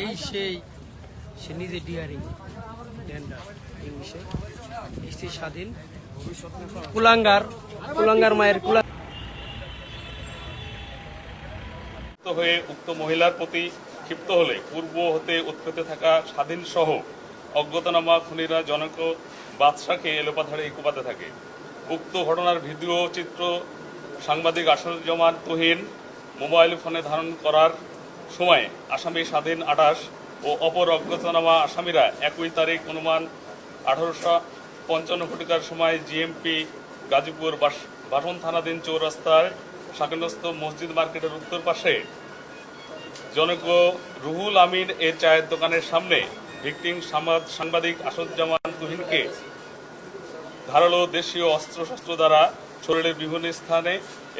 এই সেই, সে নিজে ডিয়ারিং ইংলিশে স্ত্রী স্বাধীন কুলাঙ্গার কুলাঙ্গার মায়ের কুলা হয়ে উক্ত মহিলার প্রতি ক্ষিপ্ত হলে পূর্ব হতে উৎপেতে থাকা স্বাধীন সহ অজ্ঞাতনামা খুনিরা জনক বাদশাকে এলোপাথাড়ে কুপাতে থাকে। উক্ত ঘটনার ভিডিও, চিত্র, সাংবাদিক আসরুজ্জামান তুহিন মোবাইল ফোনে ধারণ করার সময় আসামি স্বাধীন আঠাশ ও অপর অজ্ঞাতনামা আসামিরা একই তারিখ অনুমান আঠারোশো পঞ্চান্ন ঘটিকার সময় জিএমপি গাজীপুর বাস- বাসন থানাধীন চৌরাস্তার শাকিনস্থ মসজিদ মার্কেটের উত্তর পাশে জনক রুহুল আমিন এর চায়ের দোকানের সামনে ভিকটিম সাংবাদিক আসাদুজ্জামান তুহিনকে ধারালো দেশীয় অস্ত্রশস্ত্র দ্বারা শরীরের বিভিন্ন স্থানে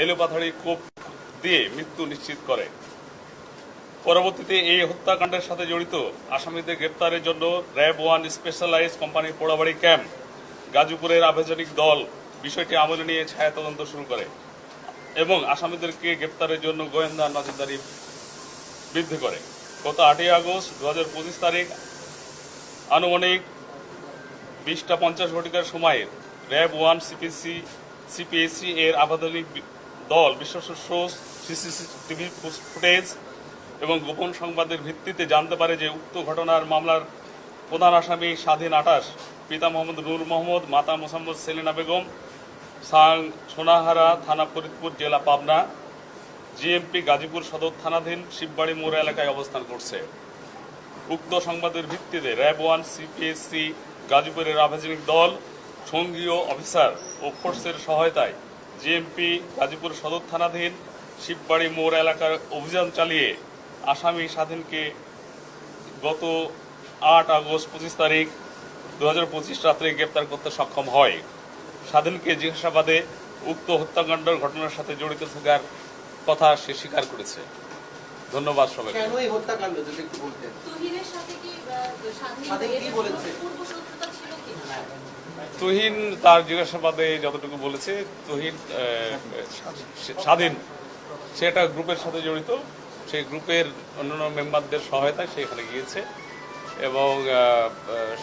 এলোপাথাড়ি কোপ দিয়ে মৃত্যু নিশ্চিত করে। পরবর্তীতে এই হত্যাকাণ্ডের সাথে জড়িত আসামিদের গ্রেপ্তারের জন্য RAB one specialise company Porabari camp, গাজীপুরের আবেদনিক দল বিষয়টি আমলে নিয়ে ছায়া তদন্ত শুরু করে এবং আসামিদেরকে গ্রেপ্তারের জন্য গোয়েন্দা নজরদারি বৃদ্ধি করে। গত আটই আগস্ট দু হাজার পঁচিশ তারিখ আনুমানিক বিশটা পঞ্চাশ ঘটিকার সময়ে র্যাব ওয়ান সিপিসি সিপিএসসি এর আবাদনিক দল বিশ্বস্ত সোর্স সিসিটিভি ফুটেজ এবং গোপন সংবাদের ভিত্তিতে জানতে পারে যে উক্ত ঘটনার মামলার প্রধান আসামি স্বাধীন আটাশ, পিতা মোহাম্মদ নূর মোহাম্মদ, মাতা মোসাম্মদ সেলিনা বেগম, সাং সোনাহারা থানা ফরিদপুর জেলা পাবনা, জিএমপি গাজীপুর সদর থানাধীন শিববাড়ি মোড় এলাকায় অবস্থান করছে। উক্ত সংবাদের ভিত্তিতে র্যাব ওয়ান সিপিএসসি গাজীপুরের আবাসনিক দল সঙ্গীয় অফিসার ও ফোর্সের সহায়তায় জিএমপি গাজীপুর সদর থানাধীন শিববাড়ি মোড় এলাকার অভিযান চালিয়ে আসামি স্বাধীনকে গত আট আগস্ট পঁচিশ তারিখ দু হাজার পঁচিশ রাত্রে গ্রেপ্তার করতে সক্ষম হয়। স্বাধীনকে জিজ্ঞাসাবাদে উক্ত হত্যাকাণ্ডের ঘটনার সাথে জড়িত থাকার কথা সে স্বীকার করেছে। ধন্যবাদ এই হত্যাকাণ্ড যদি একটু বলতেন? তুহিন তার জিজ্ঞাসাবাদে যতটুকু বলেছে তুহিন স্বাধীন। সে একটা গ্রুপের সাথে জড়িত। সেই গ্রুপের অন্যান্য মেম্বারদের সহায়তায় সে এখানে গিয়েছে। এবং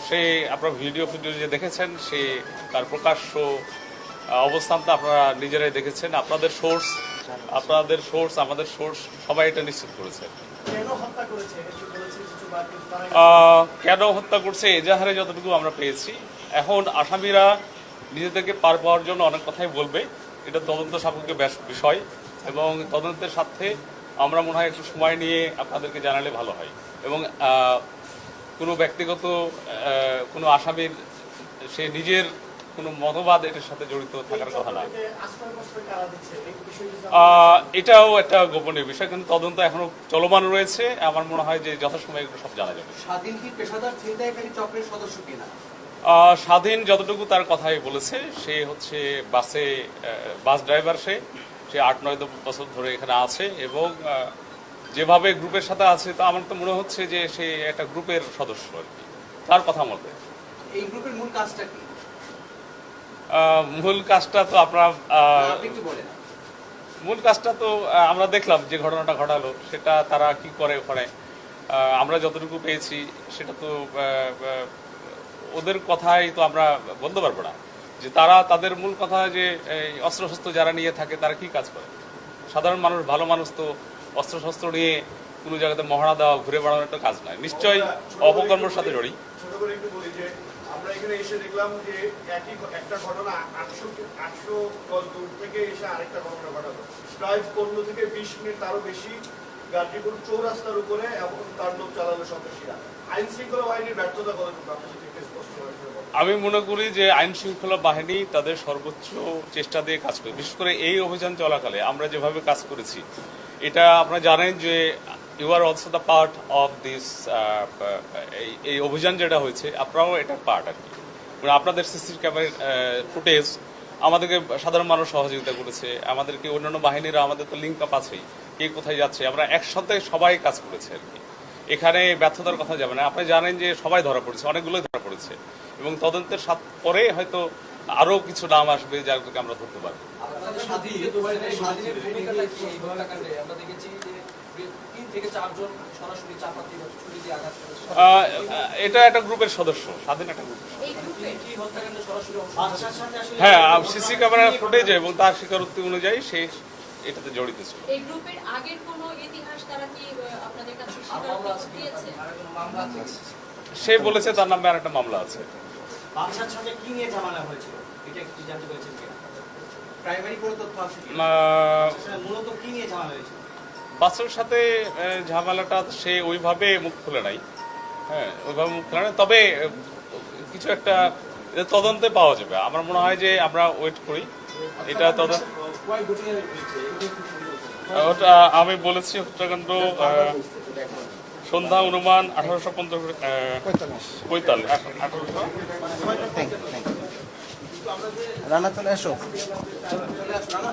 সে আপনার ভিডিও ফিডিও যে দেখেছেন সে তার প্রকাশ্য অবস্থানটা আপনারা নিজেরাই দেখেছেন। আপনাদের সোর্স আপনাদের সোর্স আমাদের সোর্স সবাই এটা নিশ্চিত করেছে। কেন হত্যা করছে? এজাহারে যতটুকু আমরা পেয়েছি। এখন আসামিরা নিজেদেরকে পার পাওয়ার জন্য অনেক কথাই বলবে। এটা তদন্ত সাপেক্ষে বিষয় এবং তদন্তের সাথে আমরা মনে হয় একটু সময় নিয়ে আপনাদেরকে জানালে ভালো হয়। এবং কোনো ব্যক্তিগত কোনো আসামির, সে নিজের কোনো মতবাদ এটার সাথে জড়িত থাকার কথা না। এটাও একটা গোপনীয় বিষয়, কিন্তু তদন্ত এখনও চলমান রয়েছে। আমার মনে হয় যে যথাসময়ে এগুলো সব জানা যাবে। স্বাধীন কি পেশাদার চক্রের সদস্য কিনা? স্বাধীন যতটুকু তার কথাই বলেছে সে হচ্ছে বাসে বাস ড্রাইভার সে সে আট নয় দশ বছর ধরে এখানে আছে এবং যেভাবে গ্রুপের সাথে আছে তা আমার তো মনে হচ্ছে যে সে একটা গ্রুপের সদস্য আর কি। তার কথা মতে। এই গ্রুপের মূল কাজটা কি? মূল কাজটা তো আপনার মূল কাজটা তো আমরা দেখলাম যে ঘটনাটা ঘটালো সেটা তারা কি করে ওখানে। আমরা যতটুকু পেয়েছি সেটা তো ওদের কথাই তো আমরা বলতে পারব না। যে তারা তাদের মূল কথা যে অস্ত্রশস্ত্র যারা নিয়ে থাকে, তারা কি কাজ করে? সাধারণ মানুষ, ভালো মানুষ তো অস্ত্রশস্ত্র নিয়ে কোনো জায়গাতে মহড়া দেওয়া, ঘুরে বেড়ানোর একটা কাজ নয়। নিশ্চয়ই অপকর্মের সাথে জড়ি আমরা এখানে এসে দেখলাম যে একই একটা ঘটনা আটশো আটশো গজ দূর থেকে এসে আরেকটা ঘটনা ঘটালো। থেকে বিশ মিনিট তারও বেশি গাজীপুর চৌরাস্তার উপরে এবং তাণ্ডব চালালো সন্ত্রাসীরা আইন শৃঙ্খলা বাহিনীর ব্যর্থতা একটু আমি মনে করি যে আইন শৃঙ্খলা বাহিনী তাদের সর্বোচ্চ চেষ্টা দিয়ে কাজ করে। বিশেষ করে এই অভিযান চলাকালে আমরা যেভাবে কাজ করেছি, এটা আপনারা জানেন যে you are also the part of this এই অভিযান যেটা হয়েছে, আপনারাও এটার পার্ট আর কি। মানে আপনাদের সিসি ক্যামেরার ফুটেজ আমাদেরকে সাধারণ মানুষ সহযোগিতা করেছে, আমাদেরকে অন্যান্য বাহিনীরা, আমাদের তো লিঙ্ক আপ আছেই, কে কোথায় যাচ্ছে, আমরা একসাথে সবাই কাজ করেছে আর কি। এখানে ব্যর্থতার কথা যাবে না। আপনি জানেন যে সবাই ধরা পড়েছে, অনেকগুলোই ধরা পড়েছে। এবং তদন্তের সাথ পরে হয়তো আরও কিছু নাম আসবে যাদেরকে আমরা ধরতে পারব। এটা একটা গ্রুপের সদস্য স্বাধীন একটা গ্রুপ এই গ্রুপে কি হত্যাকাণ্ডে সরাসরি অংশ হ্যাঁ সিসি ক্যামেরা ফুটেজ এবং তার স্বীকারোক্তি অনুযায়ী সে এটাতে জড়িত ছিল। এই গ্রুপের আগের কোনো ইতিহাস তারা কি আপনাদের কাছে স্বীকারোক্তি দিয়েছে? সে বলেছে তার নামে আর একটা মামলা আছে। বাদশার সাথে কি নিয়ে ঝামেলা হয়েছিল? এটা কি জানতে পেরেছেন কিনা? প্রাইমারি কোনো তথ্য আছে আসলে মূলত কি নিয়ে ঝামেলা হয়েছিল? বাসুর সাথে ঝামেলাটা সে ওইভাবে মুখ খুলে নাই। হ্যাঁ ওইভাবে মুখ খুলে নাই। তবে কিছু একটা তদন্তে পাওয়া যাবে। আমার মনে হয় যে আমরা ওয়েট করি। এটা তদন্ত ওটা আমি বলেছি হত্যাকাণ্ড সন্ধ্যা অনুমান আঠারোশো পঞ্চাশ পঁয়তাল্লিশ। আঠারোশো? রানা চলে না